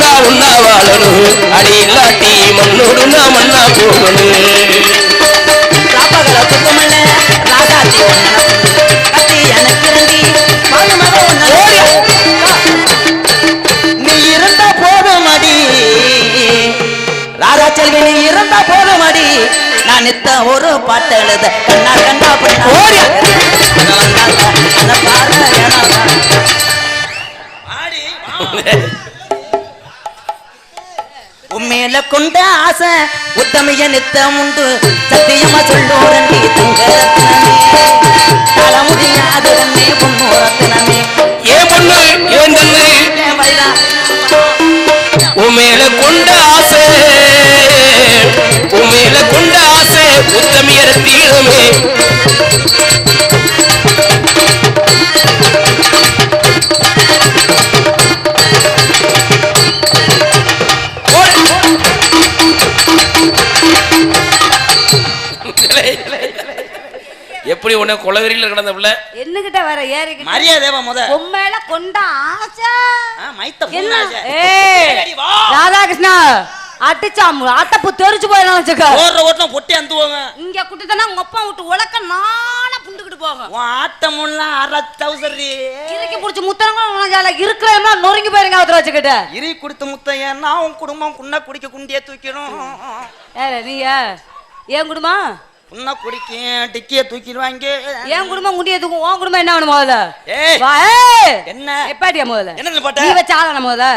நான் உண்ணா வாழணும். அடி இல்லாட்டி மண்ணோடு நான் மண்ணா போகணும். நீ இருந்த போதும் அடி. ராஜா செல்வி நீ இருந்த போதும் அடி. நான் நித்த ஒரு பாட்டு எழுத கண்ணா கண்ணா பண்ணா. உண்மையில கொண்ட ஆசை உத்தமைய நித்தம் உண்டு. சத்தியமா சொல்லோரண்டி தங்க ரத்னமே தல முடியாது ரன்னே பொண்ணு ரத்னமே ஏன் பொண்ணு ஏன் தண்ணு ஏன் வயலா? உமேல கொண்ட ஆசை உமேல கொண்ட ஆசை உத்தமியர் தீரமே எப்படி உன்னை கொலவெறியில் கிடந்த பிள்ளை? என்னகிட்ட வர ஏறிக்கிட்டு? மரியாதைவா முத. உண்மையில கொண்ட ஆசை. மைத்த என்ன. ராதாகிருஷ்ணா அடிச்சாமு அட்டப்பு தெரிச்சு போயிடும் வச்சுக்க. ஓடுற ஓட்டம் பொட்டி அந்துவோங்க. இங்க குட்டுதானா உங்க அப்பா விட்டு உலக்க நானா புண்டுக்கிட்டு போகும். உன் ஆட்டமெல்லாம் அரை தௌசரி இறுக்கி புடிச்சு முத்தனங்க இருக்கிற நொறுங்கி போயிருங்க அவத்துல வச்சுக்கிட்ட. இரு கொடுத்த முத்தையன் நான் உன் குடும்பம் குன்ன குடிக்க குண்டிய தூக்கிடும். ஏ நீயா என் குடும்பம்? குன்ன குடிக்க டிக்கிய தூக்கிடுவாங்க. என் குடும்பம் குண்டிய தூக்கும் உன் குடும்பம் என்ன வேணும் முதல்ல. என்ன? எப்பாடியா முதல்ல? என்ன பாட்ட? நீ வச்ச ஆளன முதல்ல?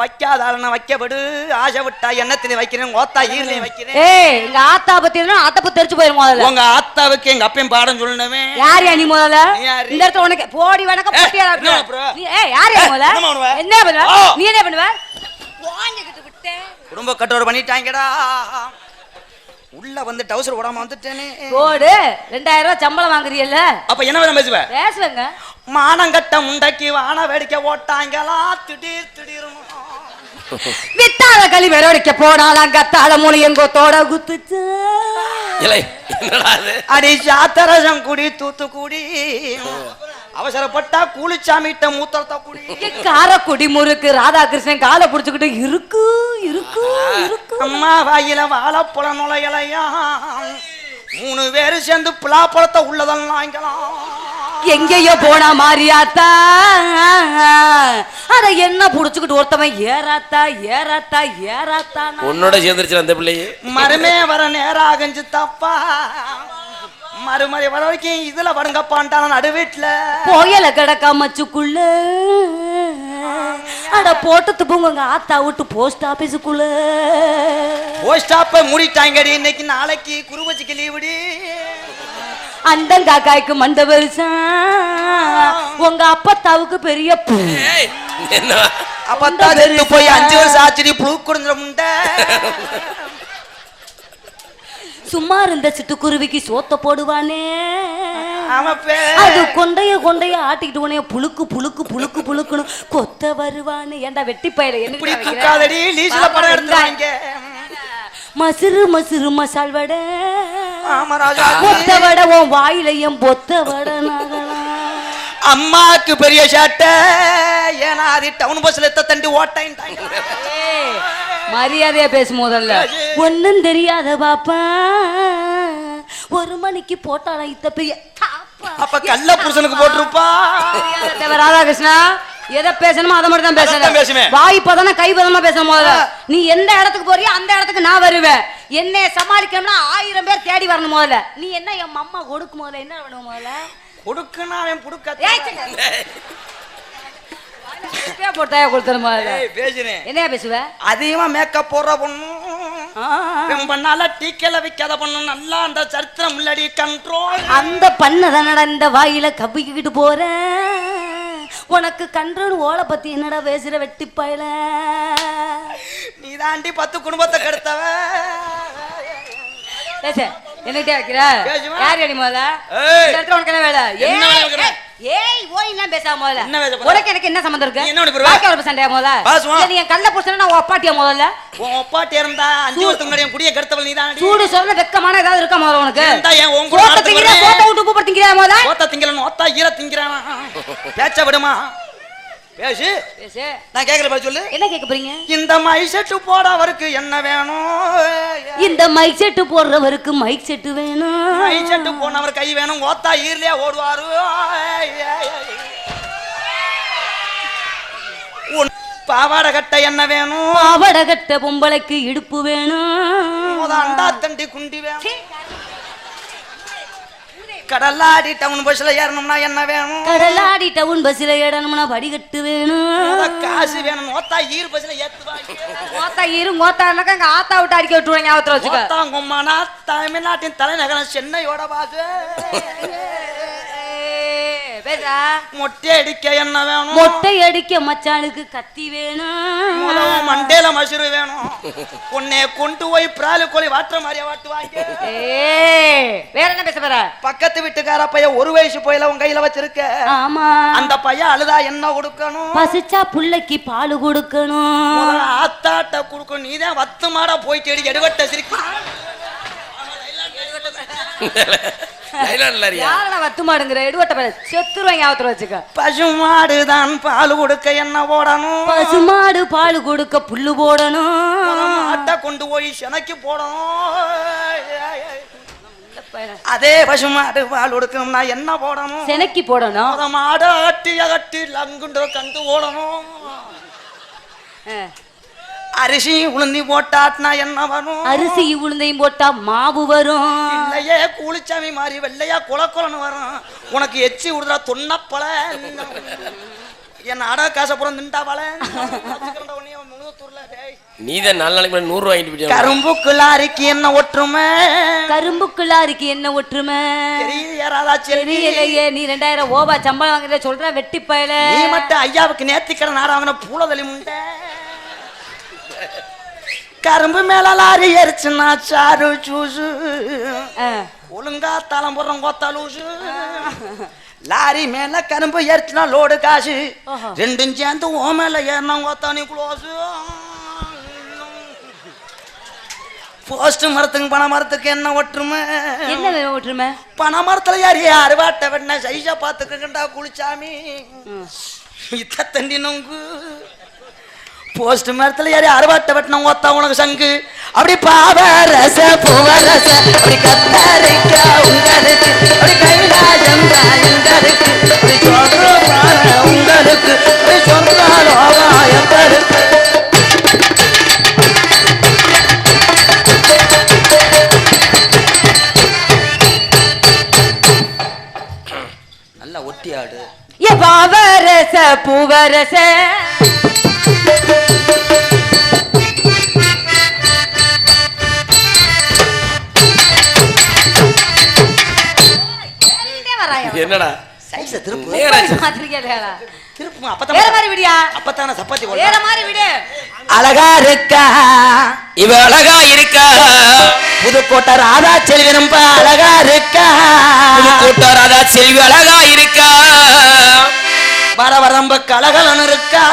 வைக்காத ஆளன வைக்கப்படு ஆசை விட்டா எண்ணத்திலே வைக்கிறேன் ஓத்தா ஈரலையும் வைக்கிறேன். ஏய் எங்க ஆத்தா பத்தி அட்டப்பு தெரிச்சு போயிரும் முதல்ல. உங்க ஆத்தாவுக்கு எங்க அப்பையும் பாடம் சொல்லணுமே யார் யா நீ முதல்ல? இந்த இடத்துல உனக்கு போடி வணக்க பட்டியா? நீ ஏய் யார் யா முதல்ல? என்ன பண்ணுவ. நீ என்ன பண்ணுவ? வாங்கிக்கிட்டு விட்டேன். குடும்ப கட்டோடு பண்ணிட்டாங்கடா. உள்ள வந்து டவுசர் போடாம வந்துட்டேனே. போடு. ரெண்டாயிரம் ரூபாய் சம்பளம் வாங்குறீல்ல? அப்ப என்ன வேணும் பேசுவ? பேசுவேங்க. மானங்கட்ட முண்டைக்கு வான வேடிக்கை ஓட்டாங்களா? திடீர் திடீர்னு வித்தாத களி வெறடிக்க போனாலாம் கத்தாத மூணு எங்கோத்தோட குத்துச்சு. இல்லை என்னடா அது அடி சாத்தரசம் குடி தூத்துக்குடி. அவசரப்பட்டா கூலிச்சாமிட்ட மூத்தரத்த குடி. காரக்குடி முறுக்கு ராதாகிருஷ்ணன் காலை புடிச்சுக்கிட்டு இருக்கு இருக்கு இருக்கு. அம்மா வாயில வாழைப்பழம் நுழையலையா? மூணு பேரு சேர்ந்து பலாப்பழத்தை உள்ளதெல்லாம் வாங்கலாம் எங்கேயோ போனா மாறியாத்தா? அட என்ன புடிச்சுக்கிட்டு ஒருத்தவன் ஏறாத்தா ஏறாத்தா ஏறாத்தா உன்னோட சேர்ந்துருச்சு அந்த பிள்ளையே. மருமே வர நேரம் ஆகஞ்சு தப்பா மறுமறை வர வரைக்கும் இதுல படுங்கப்பான்ட்டான நடு வீட்டுல புயல கிடக்கா மச்சுக்குள்ள அட போட்டு துப்புங்க ஆத்தா விட்டு போஸ்ட் ஆபீஸுக்குள்ள போஸ்ட் ஸ்டாப்ப மூடிட்டாங்கடி இன்னைக்கு நாளைக்கு குருவச்சிக்கு லீவுடி அண்டங்காக்காய்க்கு மண்ட பெருசா. உங்க அப்பத்தாவுக்கு பெரிய செத்து போய் அஞ்சு வருஷம் ஆச்சுடி புழு குடுந்துட முண்டை சும்மா இருந்த சிட்டுக்குருவிக்கு சோத்த போடுவானே. அது கொண்டைய கொண்டைய ஆட்டிக்கிட்டு உனைய புழுக்கு புழுக்கு புழுக்கு புழுக்குன்னு கொத்த வருவானே. ஏன்டா வெட்டி பயில என்ன மசுறு மசுறு மசால் வடை. பொத்த வடை உன் வாயில என் பொத்த வடை அம்மாக்கு பெரிய ஷாட்டை ஏன்னா அது டவுன் பஸ்ல எத்த தண்டி ஓட்டாயின்ட்டாங்க ஏய், மரியாதையா பேசு முதல்ல ஒண்ணும் தெரியாத பாப்பா. ஒரு மணிக்கு போட்டானா இத்த பெரிய. அப்ப. கள்ள புருஷனுக்கு போட்டிருப்பா. ராதாகிருஷ்ணா எதை பேசணுமோ அதை மட்டும் தான் பேசணும். வாய் பதனா கை பதமா பேசணும் முதல்ல. நீ எந்த இடத்துக்கு போறியோ அந்த இடத்துக்கு நான் வருவேன். என்னைய சமாளிக்கணும்னா ஆயிரம் பேர் தேடி வரணும் முதல்ல. நீ என்ன என் அம்மா கொடுக்கு முதல்ல? என்ன பண்ணுவ முதல்ல? கொடுக்குன்னா அவன் புடுக்க போட்டாயா கொடுத்துரு முதல்ல ஏய், பேசுறேன் என்னையா பேசுவ? அதிகமா மேக்கப் போடுற பொண்ணு. ரொம்ப நாளா டீக்கல விக்காத பொண்ணு. நல்லா அந்த சரித்திரம் முன்னாடி கண்ட்ரோல் அந்த பண்ண தானடா இந்த வாயில கப்பிக்கிட்டு போறேன் உனக்கு கண்ட்ரோல் ஓலை பத்தி என்னடா பேசுற வெட்டி பயல? நீ தாண்டி பத்து குடும்பத்தை கெடுத்தவ. பேச. என்னகிட்ட வைக்கிற? யார் அடி முதல்ல? உனக்கு என்ன வேலை? என்ன? ஏய், ஓய் எல்லாம் பேசாம முதல்ல. என்ன பேச? உனக்கு எனக்கு என்ன சம்மந்தம் இருக்கு? என்ன போடுவ? பாக்கி ஒரு சண்டையா முதல்ல. இல்ல, நீ நான் ஒப்பாட்டியா முதல்ல? உன் ஒப்பாட்டி இருந்தா அஞ்சு வருஷத்துக்கு முன்னாடி குடிய கெடுத்தவள் நீ தாண்டி சூடு சொல்ல வெக்கமான ஏதாவது இருக்கா முதல்ல உனக்கு? இருந்தா ஏன் உன் கூட நடத்த திங்கிற விட்டு உப்பு முதல்ல? ஒத்தா ஈர திங்கிறான்? பேச்ச விடுமா? பேசு. பேசு. நான் கேக்குற பதில் சொல்லு. என்ன கேட்க போறீங்க? இந்த மை செட்டு போடவருக்கு என்ன வேணும்? இந்த மைக் செட்டு போடுறவருக்கு மைக் செட்டு வேணும். மை செட்டு போனவர் கை வேணும். ஓத்தா ஈர்லயே ஓடுவாரு. பாவாடை கட்ட என்ன வேணும்? பாவட கட்ட பொம்பளைக்கு இடுப்பு வேணும். அண்டா தண்டி குண்டி வேணும். கடலாடி டவுன் பஸ்ல ஏறணும்னா என்ன வேணும்? கடலாடி டவுன் பஸ்ல ஏடணும்னா வடிகட்டு வேணும். காசு வேணும். ஓத்தா ஈர் பஸ்ல ஏத்துவாங்க கோத்தா இரு கோத்தானாக்கா அங்க ஆத்தா விட்டு அடிக்க விட்டுருவாங்க ஞாபகத்துல வச்சுக்க. ஓத்தாங்கும்மானா தமிழ்நாட்டின் தலைநகரம் சென்னையோட ஏய், பேசா மொட்டை அடிக்க என்ன வேணும்? மொட்டை அடிக்க மச்சானுக்கு கத்தி வேணும். மண்டேல மசுறு வேணும். உன்னை கொண்டு போய் பிராலு கோழி வாட்டுற மாதிரியா வாட்டுவாங்க? வேற என்ன பேச போற? பக்கத்து வீட்டுக்கார பையன் ஒரு வயசு போயில உன் கையில வச்சிருக்க. ஆமா. அந்த பையன் அழுதா என்ன கொடுக்கணும்? பசிச்சா புள்ளைக்கு பால் கொடுக்கணும். ஆத்தாட்ட கொடுக்கணும் நீதான் வத்து மாடா போய் தேடி எடுவட்ட சிரிக்க. லைலான் இல்லையா யாரடா வத்து மாடுங்கிற எடுவட்ட செத்துருவாங்க ஞாபகத்துல வச்சுக்க. பசு மாடுதான் பால் கொடுக்க என்ன போடணும்? பசுமாடு பால் கொடுக்க புல்லு போடணும். மாட்டை கொண்டு போய் செனைக்கு போடணும். அதே பசு மாடு பால் கொடுக்கணும்னா என்ன போடணும்? செனக்கி போடணும். மாடை அகட்டி லங்குன்ற கண்டு ஓடணும் ஆ. அரிசி உளுந்தி போட்டாட்னா என்ன வரும்? அரிசி உளுந்தையும் போட்டா மாவு வரும். இல்லையே கூலிச்சாமி மாதிரி வெள்ளையா குல குலன்னு வரும். உனக்கு எச்சி விடுறா தொன்னப்பல என் அட காசப்புறம் திண்டாவல நீதான் நாலு நாளைக்கு நூறு வாங்கிட்டு போயிட்டியா? கரும்புக்கு லாரிக்கு என்ன ஒற்றுமை? கரும்புக்கு லாரிக்கு என்ன ஒற்றுமை? தெரியலையே நீ ரெண்டாயிரம் ஓவா சம்பளம் வாங்குறத சொல்ற வெட்டி பயல. நீ மட்டும் ஐயாவுக்கு நேத்திக்கடன் நாட வாங்கின பூலதலி முண்டை? கரும்பு மேல லாரி எரிச்சுன்னா சாரு சூசு. ஒழுங்கா தலம் போடுறோம் கொத்தா லூசு. லாரி மேல கரும்பு எரிச்சுனா லோடு காசு. ரெண்டும் சேர்ந்து ஓ மேல ஏறினா கொத்தா நீ குளோசு. போஸ்ட் மரத்துக்கு பனை மரத்துக்கு என்ன ஒற்றுமை? என்ன ஒற்றுமை? பனை மரத்துல யாரு அறுவாட்டை வெண்ண சைஸா பாத்துக்கண்டா குளிச்சாமி. இத்த தண்டி நொங்கு. போஸ்ட் மரத்துல யாரு அறுவாட்டை வெட்டின ஓத்தா உனக்கு சங்கு. அப்படி பாவரச பூவரச அப்படி கத்தரிக்க உங்களுக்கு அப்படி கைலாசம் எங்களுக்கு அப்படி சொல்ற உங்களுக்கு அப்படி சொல்றாலும் எங்களுக்கு நல்லா ஒட்டி ஆடு ஏ பாவரச பூவரச. என்னடா? சைஸ திருப்பு. திருப்பு வேற அப்பதான் மாதிரி விடியா? அப்பத்தான சப்பாத்தி வேற மாதிரி விடு. அழகா இருக்கா? இவ அழகா இருக்கா? புதுக்கோட்டை ராதா செல்வி ரொம்ப அழகா இருக்கா? கூட்டாராதா செல்வி அழகா இருக்கா? வர வரம்ப கலகலன்னு இருக்கா?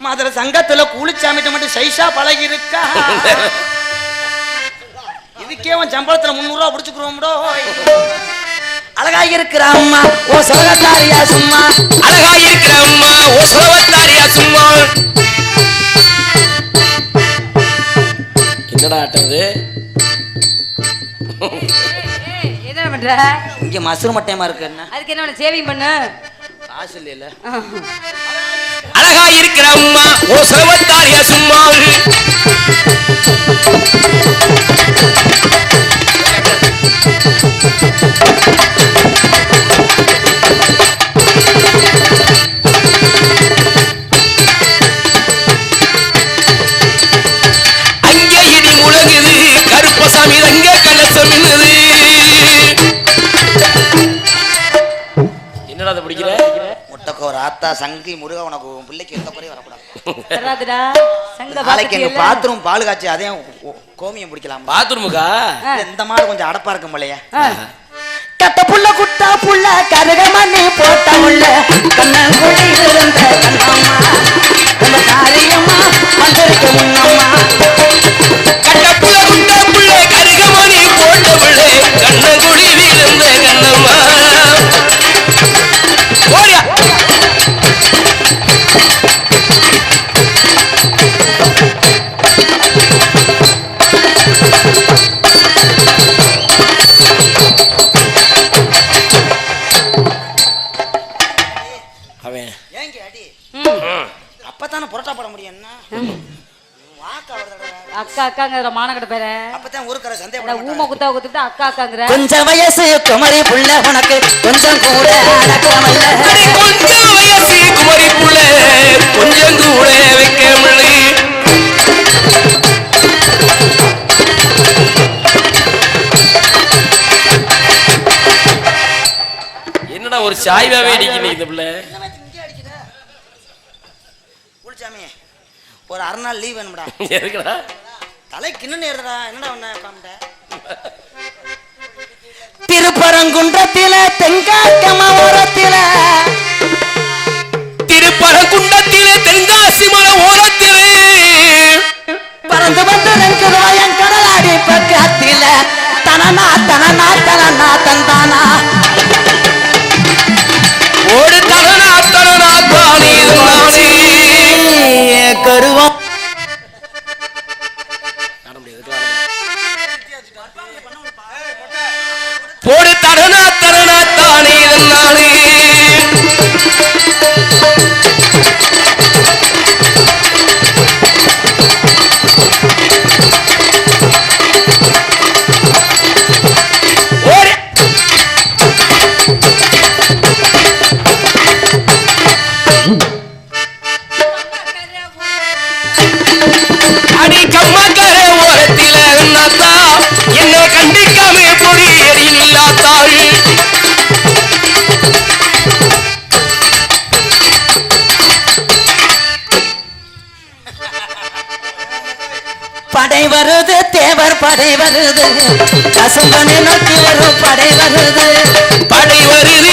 மதுரை சங்கத்துல கூலிச்சாமிட்ட மட்டும் சைஸா பழகி இருக்கா? இதுக்கே உன் சம்பளத்துல முந்நூறு ரூபா பிடிச்சுக்கிறோம்டோ அழகா இருக்கிற அம்மா ஓ சோகத்தாரியா சும்மா. அழகா இருக்கிற அம்மா ஓ சோவத்தாரியா சும்மா. என்னடா ஏய், என்ன பண்ற? இங்க மசுறு மட்டையமா இருக்கு என்ன? அதுக்கு என்ன சேவிங் பண்ணு? காசு இல்லையில. அழகா இருக்கிற அம்மா ஓ சோவத்தாரியா சும்மா. அங்கே இடி முழங்குது கருப்பசாமி அங்கே ஆத்தா சங்கி முருகா உனக்கு உன் பிள்ளைக்கு எந்த குறையும் வரக்கூடாது. நாளைக்கு எங்க? பாத்ரூம் பால் காய்ச்சி அதையும் கோமியம் பிடிக்கலாம் பாத்ரூமுக்கா. இந்த மாடு கொஞ்சம் அடப்பா இருக்கும் போலயே. கட்ட புள்ள குட்டா புள்ள கருக மண்ணி போட்ட உள்ள. இருந்த கண்ணம்மா நம்ம காரியம்மா வந்திருக்க முன்னம்மா. கட்டப்புள்ள குட்ட புள்ள கருகமணி போட்ட புள்ளே கண்ணகுடி விழுந்த கண்ணம்மா. அக்கா அக்காங்கிற மானக்கட்ட பேர? அப்பதான் ஊருக்கார அட, சந்தேகப்பட ஊமை. குத்தா குத்துட்டு அக்கா அக்காங்கிற கொஞ்சம் வயசு குமரி புள்ள உனக்கு கொஞ்சம் கூட கொஞ்சம் வயசு குமரி புள்ள கொஞ்சம் கூட வைக்க முடியல என்னடா ஒரு சாய்வாவே அடிக்கணும் இந்த பிள்ளை? குளிச்சாமி. ஒரு அரை நாள் லீவ் வேணும்டா. எதுக்குடா? தலை கிண்ணு ஏறுதா என்னடா ஒண்ணு திருப்பரங்குன்றத்தில தெங்காக்கம ஓரத்தில. திருப்பரங்குன்றத்திலே தென்காசி மலை ஓரத்திலே. பறந்து வந்து நிற்கிறோ என் கடலாடி பக்கத்தில. தனனா தனனா தனனா தந்தானா. படை வருது. கசும்பனை நோக்கி வரும் படை வருது. படை வருது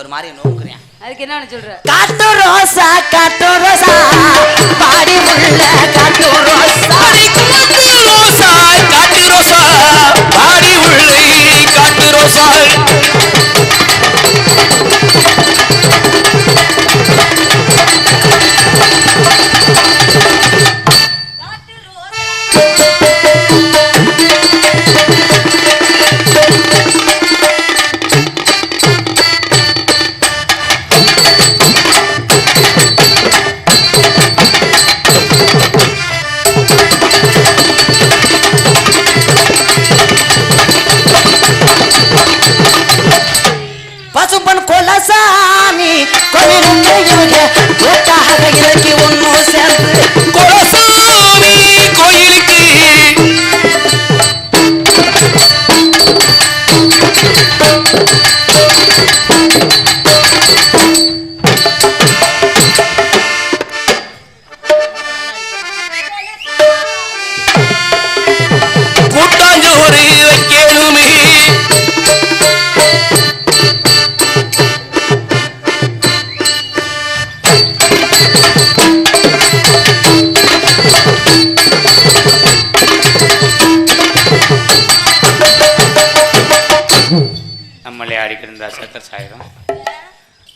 ஒரு மாதிரி நோக்குறேன் அதுக்கு என்ன சொல்ற? காட்டு ரோசா காட்டு ரோசா பாடி உள்ள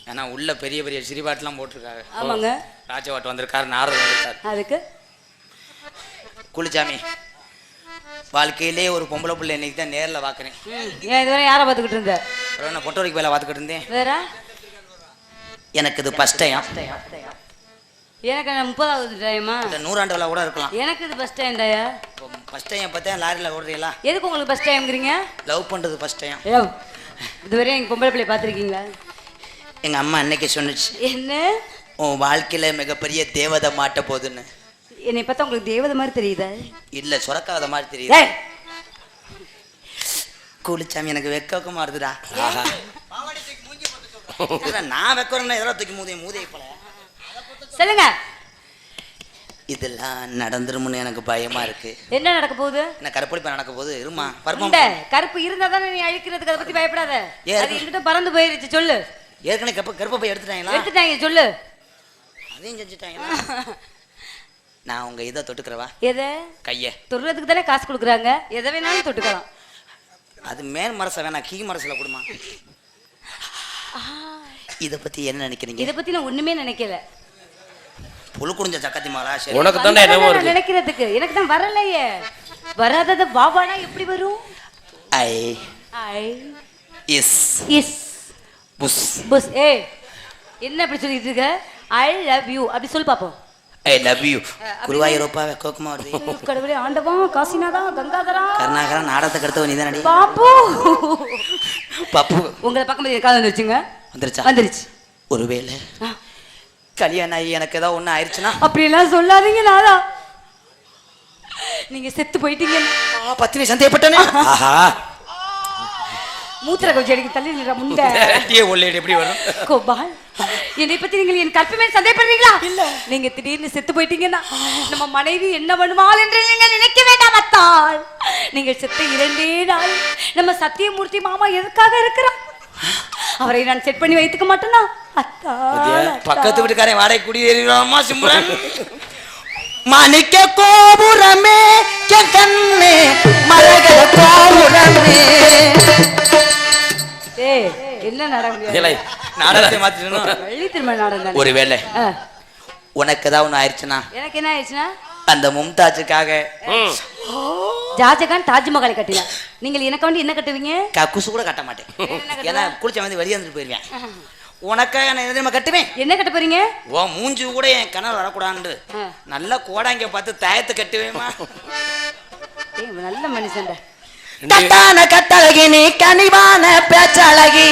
ஏன்னா உள்ள பெரிய பெரிய சிரிபாட்டெல்லாம் போட்டிருக்காங்க. ஆமாங்க. ராஜவாட்டு வந்திருக்காரு நாரதர் வந்திருக்காரு. அதுக்கு? குளிச்சாமி வாழ்க்கையிலே ஒரு பொம்பளை பிள்ளை இன்னைக்கு தான் நேரில் பார்க்குறேன் ஏன் இதுவரை யாரை பார்த்துக்கிட்டு இருந்த? அப்புறம் நான் பொட்டோரிக்கு வேலை பார்த்துக்கிட்டு இருந்தேன். வேற? எனக்கு இது ஃபஸ்ட் டைம் எனக்கு என்ன முப்பதாவது டைமா இந்த நூறாண்டு விழா கூட இருக்கலாம். எனக்கு இது ஃபர்ஸ்ட் டைம் தாயா ஃபஸ்ட் டைம் பார்த்தேன் லாரியில் ஓடுறீங்களா? எதுக்கு உங்களுக்கு ஃபர்ஸ்ட் டைம்ங்கிறீங்க லவ் பண்ணுறது ஃபஸ்ட் டைம் ஐயோ இதுவரை எங்க பொம்பளை பிள்ளை பார்த்துருக்கீங்களா? எங்கள் அம்மா அன்னைக்கு சொன்னுச்சு. என்ன? உன் வாழ்க்கையில் மிகப்பெரிய தேவதை மாட்ட போகுதுன்னு என்னை பார்த்தா உங்களுக்கு தேவதை மாதிரி தெரியுதா? இல்லை சுரக்காத மாதிரி தெரியுது. குளிச்சாமி எனக்கு வெக்க வெக்கமா இருக்குடா இதுல நான் வெக்கிறேன்னா எதெல்லாம் தூக்கி மூதைய மூதைய போல? சொல்லுங்க. இதெல்லாம் நடந்துரும்னு எனக்கு பயமா இருக்கு. என்ன நடக்க போகுது? என்ன கருப்பொழிப்பா நடக்க போது இருமா கருப்பு இருந்தா தானே நீ அழிக்கிறதுக்கு அதை பத்தி பயப்படாத. அது பறந்து போயிருச்சு சொல்லு. ஏற்கனவே கருப்ப கருப்பை போய் எடுத்துட்டாங்களா? எடுத்துட்டாங்க சொல்லு. அதையும் செஞ்சுட்டாங்களா? நான் உங்க இதை தொட்டுக்கிறவா? எதை? கைய. தொடுறதுக்கு தானே காசு கொடுக்குறாங்க. எதை வேணாலும் தொட்டுக்கலாம். அது மேல் மரச வேணாம் கீ மரசில் கொடுமா. இதை பத்தி என்ன நினைக்கிறீங்க? இத பத்தி நான் ஒண்ணுமே நினைக்கல. புழு குடிஞ்ச சக்கத்தி மாலா சரி. உனக்கு தானே என்னவோ இருக்கு. நினைக்கிறதுக்கு. எனக்கு தான் வரலையே. வராதத வாவானா எப்படி வரும்? ஐ ஐ இஸ் இஸ் புஸ் பஸ் ஏ என்ன அப்படி சொல்லிட்டு இருக்க? ஐ லவ் யூ அப்படி சொல்லி பாப்போம். ஐ லவ் யூ குருவாயூரப்பா கோக்குமா வருது. கடவுளே ஆண்டவா காசிநாதா கங்காதரா. கருணாகரா நாடகத்துக்கு அடுத்தவன் நீ தானடி பாப்பு. பப்பு. உங்களை பக்கம் பார்த்து காது வந்துருச்சுங்க. வந்துருச்சா? வந்துருச்சு. ஒருவேளை கல்யாணம் ஆகி எனக்கு ஏதாவது ஒண்ணு ஆயிடுச்சுன்னா அப்படியெல்லாம் சொல்லாதீங்க நாதா. நீங்க செத்து போயிட்டீங்க. பத்தினி சந்தேகப்பட்டனே. ஆஹா. மூத்திர கொஞ்சம் அடிக்க தள்ளி டீ உள்ளேடு எப்படி வரும்? கோபால் என்னை பத்தி நீங்கள் என் கற்பமே சந்தேகப்படுறீங்களா இல்ல. நீங்க திடீர்னு செத்து போயிட்டீங்கன்னா நம்ம மனைவி என்ன பண்ணுவாள் என்று நீங்க நினைக்க வேண்டாம் அத்தாள். நீங்கள் செத்த இரண்டே நாள் நம்ம சத்தியமூர்த்தி மாமா எதுக்காக இருக்கிறார்? அவரை நான் செட் பண்ணி வைத்துக்க மாட்டேனா? அத்தாள் பக்கத்து வீட்டுக்காரன் வாடகை குடியேறிடுவாமா சிம்ரன் மாணிக்க கோபுரமே கண்ணே மரகத கோபுரமே. ஏய் என்ன நாடகம் ஒருவேளை உனக்கு ஏதாவது ஒண்ணு ஆயிடுச்சுன்னா? எனக்கு என்ன ஆயிடுச்சுன்னா? அந்த மும்தாஜுக்காக. ஜாஜகான் தாஜ்மஹாலை கட்டினார். நீங்கள் எனக்கு வேண்டி என்ன கட்டுவீங்க? கக்குசு கூட கட்ட மாட்டேன். ஏன்னா குளிச்ச வந்து வெளியே வந்துட்டு போயிருவேன். உனக்காக நான் கட்டுவேன்? என்ன கட்ட போறீங்க? ஓ மூஞ்சி கூட என் கனவு வரக்கூடாது. நல்ல கோடாங்க பார்த்து தாயத்தை கட்டுவேமா நல்ல மனுஷன்டா. கட்டான கட்டழகி நீ கனிவான பேச்சழகி.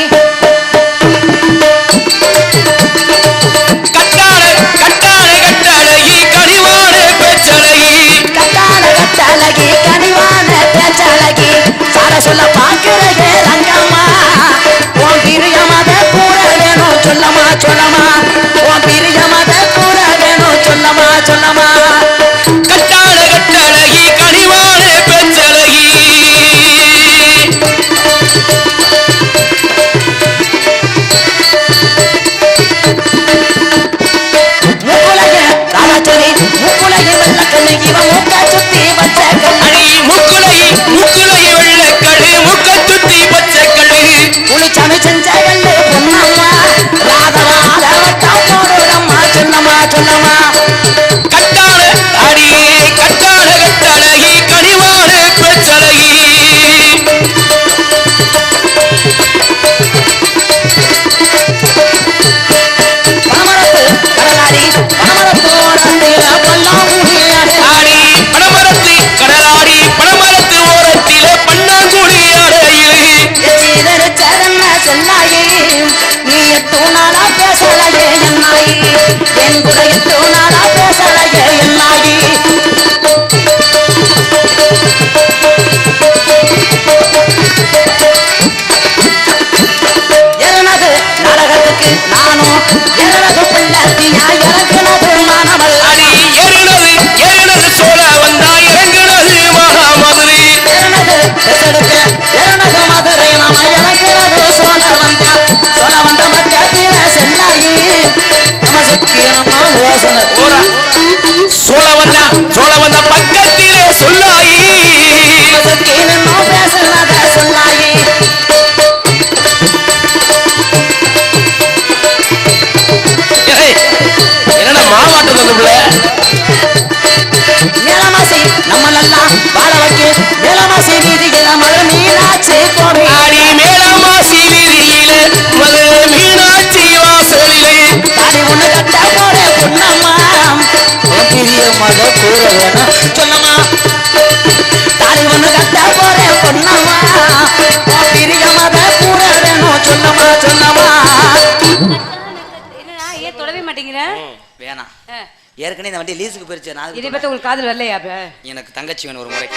ஏற்கனவே இந்த வண்டி லீஸுக்கு போயிருச்சு நான் இதை பத்தி உங்களுக்கு காதல் வரலையா அப்ப? எனக்கு தங்கச்சி வேணும் ஒரு முறை.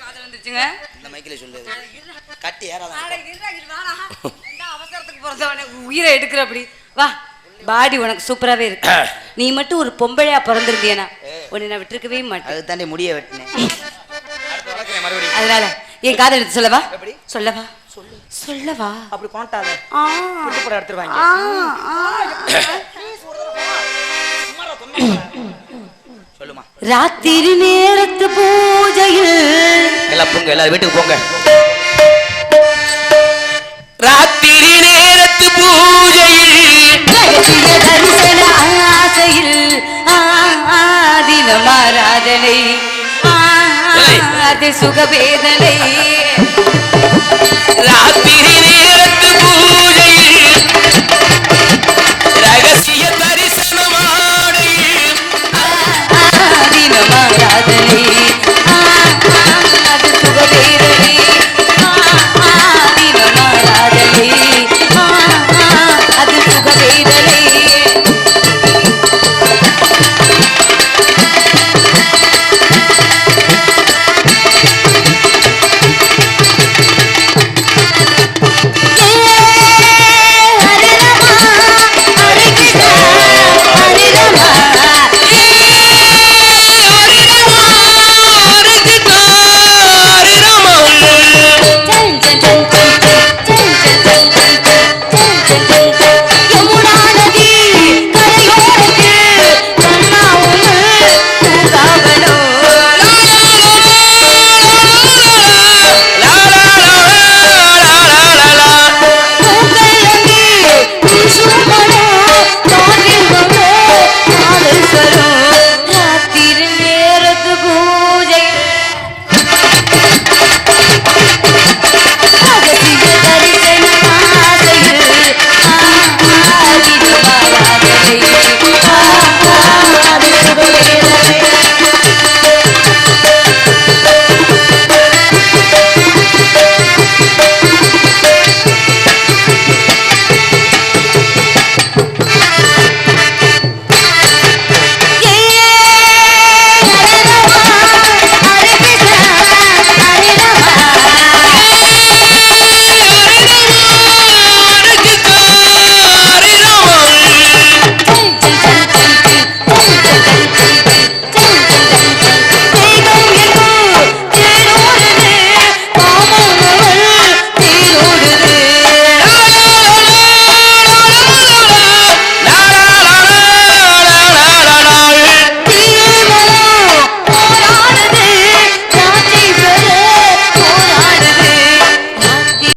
காதல் வந்துருச்சுங்க இந்த மைக்கில் சொல்லு கட்டி அவசரத்துக்கு பிறந்தவனே, உயிரை எடுக்கிற அப்படி. வா பாடி உனக்கு சூப்பராவே இருக்கு. நீ மட்டும் ஒரு பொம்பளையா பிறந்திருந்தியனா? உன்னை நான் விட்டுருக்கவே மாட்டேன். அது தாண்டி முடிய வெட்டினேன். அதனால என் காதல் எடுத்து சொல்லவா? சொல்லவா? சொல்லவா? அப்படி புட்டுப்பட எடுத்துருவாங்க. ராத்திரி நேரத்து பூஜையில். எல்லாம் போங்க எல்லாரும் வீட்டுக்கு போங்க. ராத்திரி நேரத்து பூஜையில். தரிசன ஆசையில் ஆ, ஆ, தினமாராதனை ஆ, ஆ, அது சுகவேதனை